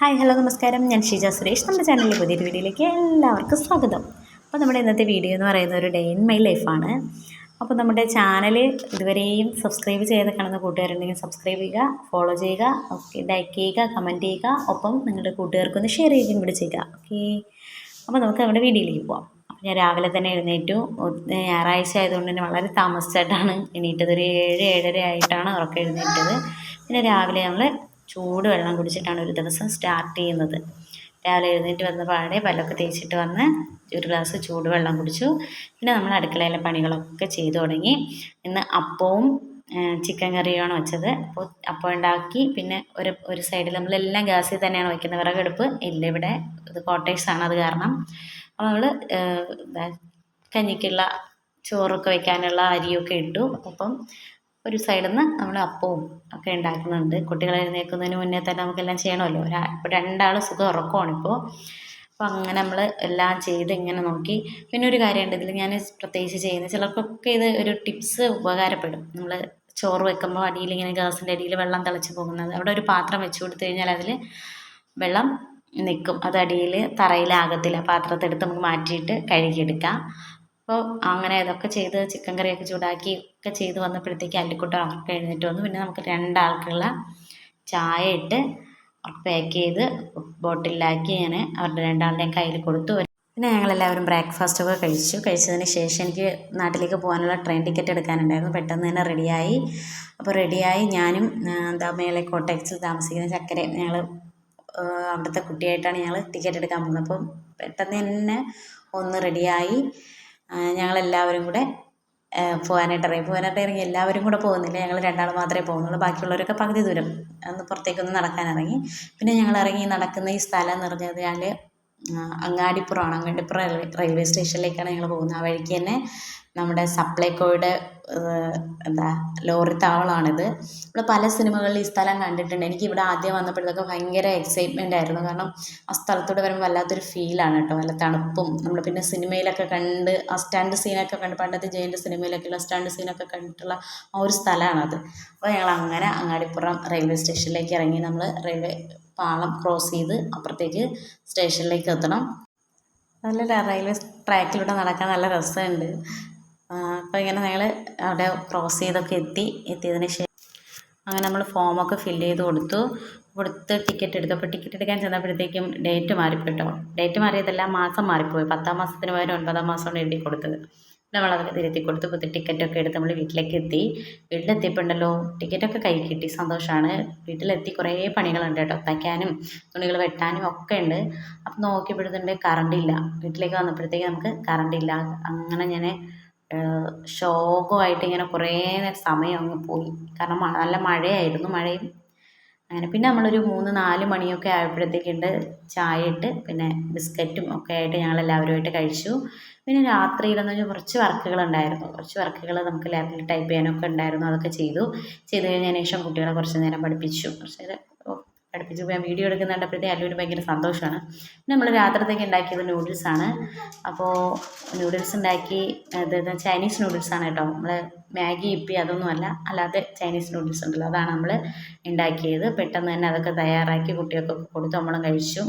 Hi hello നമസ്കാരം. ഞാൻ ഷീജ സുരേഷ്. നമ്മുടെ ചാനലിലെ പുതിയൊരു വീഡിയോയിലേക്ക് എല്ലാവർക്കും സ്വാഗതം. അപ്പോൾ നമ്മുടെ ഇന്നത്തെ വീഡിയോ എന്ന് പറയുന്നത് ഒരു ഡേ ഇൻ മൈ ലൈഫാണ് അപ്പോൾ നമ്മുടെ ചാനൽ ഇതുവരെയും സബ്സ്ക്രൈബ് ചെയ്ത് കാണുന്ന കൂട്ടുകാരുണ്ടെങ്കിൽ സബ്സ്ക്രൈബ് ചെയ്യുക ഫോളോ ചെയ്യുക ഓക്കെ ലൈക്ക് ചെയ്യുക കമന്റ് ചെയ്യുക. ഒപ്പം നിങ്ങളുടെ കൂട്ടുകാർക്കൊന്ന് ഷെയർ ചെയ്യുകയും കൂടി ചെയ്യുക ഓക്കെ അപ്പോൾ നമുക്ക് നമ്മുടെ വീഡിയോയിലേക്ക് പോവാം. ഞാൻ രാവിലെ തന്നെ എഴുന്നേറ്റു. ഞായറാഴ്ച ആയതുകൊണ്ട് തന്നെ വളരെ താമസിച്ചായിട്ടാണ് എണീറ്റത്. ഒരു ഏഴ് ഏഴര ആയിട്ടാണ് ഉറക്കം എഴുന്നേറ്റത്. പിന്നെ രാവിലെ നമ്മൾ ചൂട് വെള്ളം കുടിച്ചിട്ടാണ് ഒരു ദിവസം സ്റ്റാർട്ട് ചെയ്യുന്നത്. രാവിലെ എഴുന്നേറ്റ് വന്ന പാടെ പല്ലൊക്കെ തേച്ചിട്ട് വന്ന് ഒരു ഗ്ലാസ് ചൂടുവെള്ളം കുടിച്ചു. പിന്നെ നമ്മൾ അടുക്കളയിലെ പണികളൊക്കെ ചെയ്തു തുടങ്ങി. ഇന്ന് അപ്പവും ചിക്കൻ കറിയുമാണ് വെച്ചത്. അപ്പോൾ അപ്പം ഉണ്ടാക്കി. പിന്നെ ഒരു ഒരു സൈഡിൽ നമ്മളെല്ലാം ഗ്യാസിൽ തന്നെയാണ് വയ്ക്കുന്നത് വിറകെടുപ്പ്. ഇല്ല ഇവിടെ ഇത് കോട്ടേഴ്സാണ് അത് കാരണം. അപ്പോൾ നമ്മൾ കഞ്ഞിക്കുള്ള ചോറൊക്കെ വെക്കാനുള്ള അരിയൊക്കെ ഇട്ടു. അപ്പം ഒരു സൈഡിൽ നിന്ന് നമ്മൾ അപ്പവും ഒക്കെ ഉണ്ടാക്കുന്നുണ്ട്. കുട്ടികൾ എഴുന്നേൽക്കുന്നതിന് മുന്നേ തന്നെ നമുക്കെല്ലാം ചെയ്യണമല്ലോ. ഒരാ ഇപ്പോൾ രണ്ടാൾ സുഖം ഉറക്കമാണിപ്പോൾ അപ്പോൾ അങ്ങനെ നമ്മൾ എല്ലാം ചെയ്ത് ഇങ്ങനെ നോക്കി. പിന്നെ ഒരു കാര്യമുണ്ട്. ഇതിൽ ഞാൻ പ്രത്യേകിച്ച് ചെയ്യുന്നത് ചിലർക്കൊക്കെ ഇത് ഒരു ടിപ്സ് ഉപകാരപ്പെടും. നമ്മൾ ചോറ് വെക്കുമ്പോൾ അടിയിൽ ഇങ്ങനെ ഗ്യാസിന്റെ അടിയിൽ വെള്ളം തിളച്ച് പോകുന്നത്. അവിടെ ഒരു പാത്രം വെച്ച് കൊടുത്തു കഴിഞ്ഞാൽ അതിൽ വെള്ളം നിൽക്കും അത് അടിയിൽ തറയിലാകത്തില്ല. പാത്രത്തെടുത്ത് നമുക്ക് മാറ്റിയിട്ട് കഴുകിയെടുക്കാം. അപ്പോൾ അങ്ങനെ ഇതൊക്കെ ചെയ്ത് ചിക്കൻ കറിയൊക്കെ ചൂടാക്കി ഒക്കെ ചെയ്ത് വന്നപ്പോഴത്തേക്ക് അല്ലിക്കുട്ട ഉറക്കം എഴുന്നേറ്റ് വന്നു. പിന്നെ നമുക്ക് രണ്ടാൾക്കുള്ള ചായ ഇട്ട് പാക്ക് ചെയ്ത് ബോട്ടിലാക്കി ഞാൻ അവരുടെ രണ്ടാളുടെയും കയ്യിൽ കൊടുത്തു. പിന്നെ ഞങ്ങളെല്ലാവരും ബ്രേക്ക്ഫാസ്റ്റ് ഒക്കെ കഴിച്ചു. കഴിച്ചതിന് ശേഷം എനിക്ക് നാട്ടിലേക്ക് പോകാനുള്ള ട്രെയിൻ ടിക്കറ്റ് എടുക്കാനുണ്ടായിരുന്നു. പെട്ടെന്ന് തന്നെ റെഡിയായി അപ്പോൾ റെഡിയായി ഞാനും എന്താ മേലെ കോട്ടക്സിൽ താമസിക്കുന്ന ചക്കര ഞങ്ങൾ അവിടുത്തെ കുട്ടിയായിട്ടാണ് ഞങ്ങൾ ടിക്കറ്റ് എടുക്കാൻ പോകുന്നത്. അപ്പം പെട്ടെന്ന് തന്നെ ഒന്ന് റെഡിയായി ഞങ്ങളെല്ലാവരും കൂടെ പോകാനായിട്ട് ഇറങ്ങി. പോകാനായിട്ട് ഇറങ്ങി. എല്ലാവരും കൂടെ പോകുന്നില്ല. ഞങ്ങൾ രണ്ടാൾ മാത്രമേ പോകുന്നുള്ളൂ. ബാക്കിയുള്ളവരൊക്കെ പകുതി ദൂരം ഒന്ന് പുറത്തേക്കൊന്ന് നടക്കാൻ ഇറങ്ങി. പിന്നെ ഞങ്ങൾ ഇറങ്ങി നടക്കുന്ന ഈ സ്ഥലം എന്ന് പറഞ്ഞാൽ അങ്ങാടിപ്പുറമാണ്. അങ്ങാടിപ്പുറം റെയിൽവേ സ്റ്റേഷനിലേക്കാണ് ഞങ്ങൾ പോകുന്നത്. ആ വഴിക്ക് തന്നെ നമ്മുടെ സപ്ലൈകോയുടെ എന്താ ലോറി താവളമാണിത് നമ്മൾ പല സിനിമകളിൽ ഈ സ്ഥലം കണ്ടിട്ടുണ്ട്. എനിക്ക് ഇവിടെ ആദ്യം വന്നപ്പോഴത്തേക്ക് ഭയങ്കര എക്സൈറ്റ്മെന്റ് ആയിരുന്നു. കാരണം ആ സ്ഥലത്തൂടെ വരുമ്പോൾ വല്ലാത്തൊരു ഫീലാണ് കേട്ടോ. നല്ല തണുപ്പും. നമ്മൾ പിന്നെ സിനിമയിലൊക്കെ കണ്ട് ആ സ്റ്റാൻഡ് സീനൊക്കെ കണ്ട് പണ്ടത്തെ ജയന്റെ സിനിമയിലൊക്കെയുള്ള സ്റ്റാൻഡ് സീനൊക്കെ കണ്ടിട്ടുള്ള ആ ഒരു സ്ഥലമാണത്. അപ്പോൾ ഞങ്ങൾ അങ്ങനെ അങ്ങാടിപ്പുറം റെയിൽവേ സ്റ്റേഷനിലേക്ക് ഇറങ്ങി നമ്മൾ റെയിൽവേ പാളം ക്രോസ് ചെയ്ത് അപ്പുറത്തേക്ക് സ്റ്റേഷനിലേക്ക് എത്തണം. നല്ല റെയിൽവേ ട്രാക്കിലൂടെ നടക്കാൻ നല്ല രസമുണ്ട്. അപ്പോൾ ഇങ്ങനെ ഞങ്ങൾ അവിടെ ക്രോസ് ചെയ്തൊക്കെ എത്തി. എത്തിയതിന് ശേഷം അങ്ങനെ നമ്മൾ ഫോമൊക്കെ ഫില്ല് ചെയ്ത് കൊടുത്തു. കൊടുത്ത് ടിക്കറ്റ് എടുത്തു. അപ്പോൾ ടിക്കറ്റ് എടുക്കാൻ ചെന്നപ്പോഴത്തേക്കും ഡേറ്റ് മാറിപ്പോയിട്ടോ ഡേറ്റ് മാറിയതെല്ലാം മാസം മാറിപ്പോയി. പത്താം മാസത്തിന് പകരം ഒൻപതാം മാസമാണ് എഴുതി കൊടുത്തത്. നമ്മളതൊക്കെ തിരുത്തി കൊടുത്ത് പുതിയ ടിക്കറ്റൊക്കെ എടുത്ത് നമ്മൾ വീട്ടിലേക്ക് എത്തി വീട്ടിലെത്തിയപ്പോണ്ടല്ലോ ടിക്കറ്റൊക്കെ കൈ കിട്ടി. സന്തോഷമാണ് വീട്ടിലെത്തി കുറേ പണികളുണ്ട് കേട്ടോ. തയ്ക്കാനും തുണികൾ വെട്ടാനും ഒക്കെ ഉണ്ട് അപ്പം നോക്കിയപ്പോഴത്തേണ്ട് കറണ്ടില്ല. വീട്ടിലേക്ക് വന്നപ്പോഴത്തേക്ക് നമുക്ക് കറണ്ടില്ല. അങ്ങനെ ഞാൻ ശോകമായിട്ട് ഇങ്ങനെ കുറേ സമയം അങ്ങ് പോയി. കാരണം നല്ല മഴയായിരുന്നു. മഴയും അങ്ങനെ പിന്നെ നമ്മളൊരു മൂന്ന് നാല് മണിയൊക്കെ ആയപ്പോഴത്തേക്കുണ്ട് ചായ ഇട്ട് പിന്നെ ബിസ്ക്കറ്റും ഒക്കെ ആയിട്ട് ഞങ്ങൾ എല്ലാവരുമായിട്ട് കഴിച്ചു. പിന്നെ രാത്രിയിലെന്ന് പറഞ്ഞാൽ കുറച്ച് വർക്കുകൾ ഉണ്ടായിരുന്നു കുറച്ച് വർക്കുകൾ നമുക്ക് ലാപ്പിൽ ടൈപ്പ് ചെയ്യാനൊക്കെ ഉണ്ടായിരുന്നു. അതൊക്കെ ചെയ്തു. ചെയ്ത് കഴിഞ്ഞതിന് ശേഷം കുട്ടികളെ കുറച്ച് നേരം പഠിപ്പിച്ചു. കുറച്ച് നേരം അടുപ്പിച്ച് ഞാൻ വീഡിയോ എടുക്കുന്ന കണ്ടപ്പോഴത്തെ അല്ലൂര് ഭയങ്കര സന്തോഷമാണ്. പിന്നെ നമ്മൾ രാത്രിത്തേക്ക് ഉണ്ടാക്കിയത് നൂഡിൽസാണ് അപ്പോൾ നൂഡിൽസ് ഉണ്ടാക്കി അതായത് ചൈനീസ് നൂഡിൽസാണ് കേട്ടോ. നമ്മൾ മാഗി ഇപ്പി അതൊന്നുമല്ല അല്ലാതെ ചൈനീസ് നൂഡിൽസ് ഉണ്ടല്ലോ. അതാണ് നമ്മൾ ഉണ്ടാക്കിയത്. പെട്ടെന്ന് തന്നെ അതൊക്കെ തയ്യാറാക്കി കുട്ടികൾക്കൊക്കെ കൊടുത്ത് നമ്മളും കഴിച്ചു.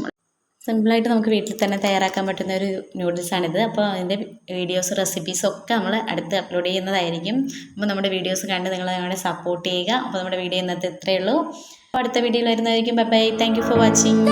സിമ്പിളായിട്ട് നമുക്ക് വീട്ടിൽ തന്നെ തയ്യാറാക്കാൻ പറ്റുന്ന ഒരു നൂഡിൽസാണിത്. അപ്പോൾ അതിന്റെ വീഡിയോസ് റെസിപ്പീസും ഒക്കെ നമ്മൾ അടുത്ത് അപ്ലോഡ് ചെയ്യുന്നതായിരിക്കും. അപ്പോൾ നമ്മുടെ വീഡിയോസ് കണ്ട് നിങ്ങൾ ഞങ്ങളെ സപ്പോർട്ട് ചെയ്യുക. അപ്പോൾ നമ്മുടെ വീഡിയോ ഇന്നത്തെ ഇത്രയേ ഉള്ളൂ. അപ്പോൾ അടുത്ത വീഡിയോയിൽ വരുന്നതായിരിക്കും. Bye bye thank for watching